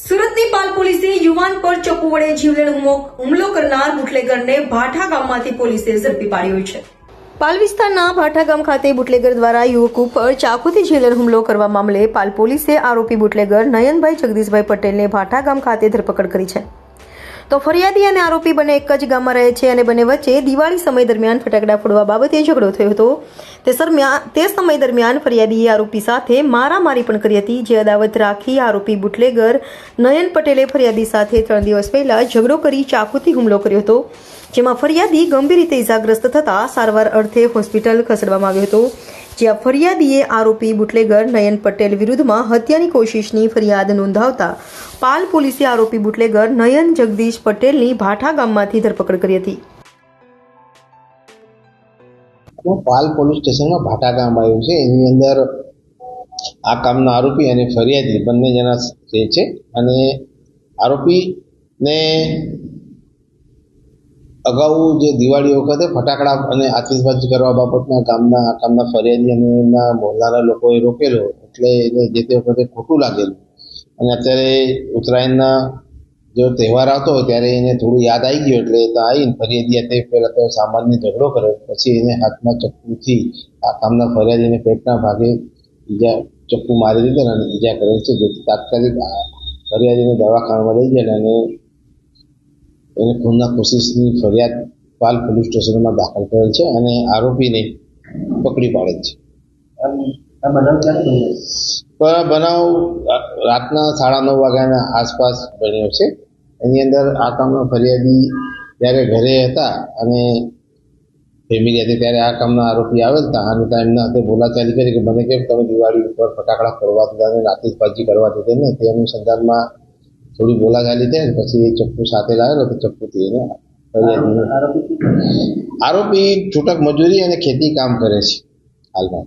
સુરતની પાલ યુવાન પર ચપ્પુ વડે જીવલેણ હુમલો હુમલો કરનાર બુટલેગરને ભાઠા ગામમાંથી પોલીસે ઝડપી પાડ્યો છે. પાલ વિસ્તારના ભાઠા ગામ ખાતે બુટલેગર દ્વારા યુવક ઉપર ચાકુથી જીવલેણ હુમલો કરવા મામલે પાલ પોલીસે આરોપી બુટલેગર નયનભાઈ જગદીશભાઈ પટેલને ભાઠા ગામ ખાતે ધરપકડ કરી છે. તો ફરિયાદી અને આરોપી બંને એક જ ગામમાં રહે છે અને બંને વચ્ચે દિવાળી સમય દરમિયાન ફટાકડા ફોડવા બાબતે ઝઘડો થયો હતો. તે દરમિયાન તે સમય દરમિયાન ફરિયાદીએ આરોપી સાથે મારામારી પણ કરી હતી, જે અદાવત રાખી આરોપી બુટલેગર નયન પટેલે ફરિયાદી સાથે ત્રણ દિવસ પહેલાં ઝઘડો કરી ચાકુથી હુમલો કર્યો હતો. જેમાં ફરિયાદી ગંભીર રીતે ઇજાગ્રસ્ત થતા સારવાર અર્થે હોસ્પિટલ ખસેડવામાં આવ્યો હતો. જ્યાં ફરિયાદીએ આરોપી બુટલેગર નયન પટેલ વિરુદ્ધમાં હત્યાની કોશિશની ફરિયાદ નોંધાવતા પાલ પોલીસે આરોપી બુટલેગર નયન જગદીશ પટેલની ભાઠા ગામમાંથી ધરપકડ કરી હતી. પાલ પોલીસ સ્ટેશનમાં ભાટા ગામ આવ્યું છે. એની અંદર આ કામના આરોપી અને ફરિયાદી બંને જણા છે અને આરોપીને અગાઉ જે દિવાળી વખતે ફટાકડા અને આતિશબાજી કરવા બાબતના ગામના ગામના ફરિયાદી અને એમના મોહલ્લાના લોકોએ રોકેલો એટલે એને જે તે વખતે ખોટું લાગેલું. અને અત્યારે ઉત્તરાયણના જો તહેવાર આવતો હોય ત્યારે એને થોડું યાદ આવી ગયું એટલે તો આવીને ફરિયાદી તે પહેલાં તો સામાન્ય ઝઘડો કર્યો. પછી એને હાથમાં ચક્કુથી આ કામના ફરિયાદીને પેટના ભાગે ઈજા ચક્કુ મારી દીધા અને ઈજા કરેલ છે. જેથી તાત્કાલિક ફરિયાદીને દવાખાનામાં લઈ જાય અને એને ખૂનના કોશિશની ફરિયાદ પાલ પોલીસ સ્ટેશનમાં દાખલ કરેલ છે અને આરોપીને પકડી પાડેલ છે. આ બનાવ રાતના સાડા નવ વાગ્યાના આસપાસ બન્યો છે. એની અંદર આ કામના ફરિયાદી જ્યારે ઘરે હતા અને ફેમિલી હતી ત્યારે આ કામના આરોપી આવેલ હતા અને ત્યાં એમના હાથે બોલાચાલી કરી કે મને કેમ તમે દિવાળી ઉપર ફટાકડા ફોડવા દીધા અને આતિશબાજી કરવા દીધી ને? તે અનુસંધાનમાં થોડી બોલાચાલી થઈ ને પછી એ ચપ્પુ સાથે લાવેલો તો ચપ્પુથી એને આરોપી છૂટક મજૂરી અને ખેતી કામ કરે છે હાલમાં.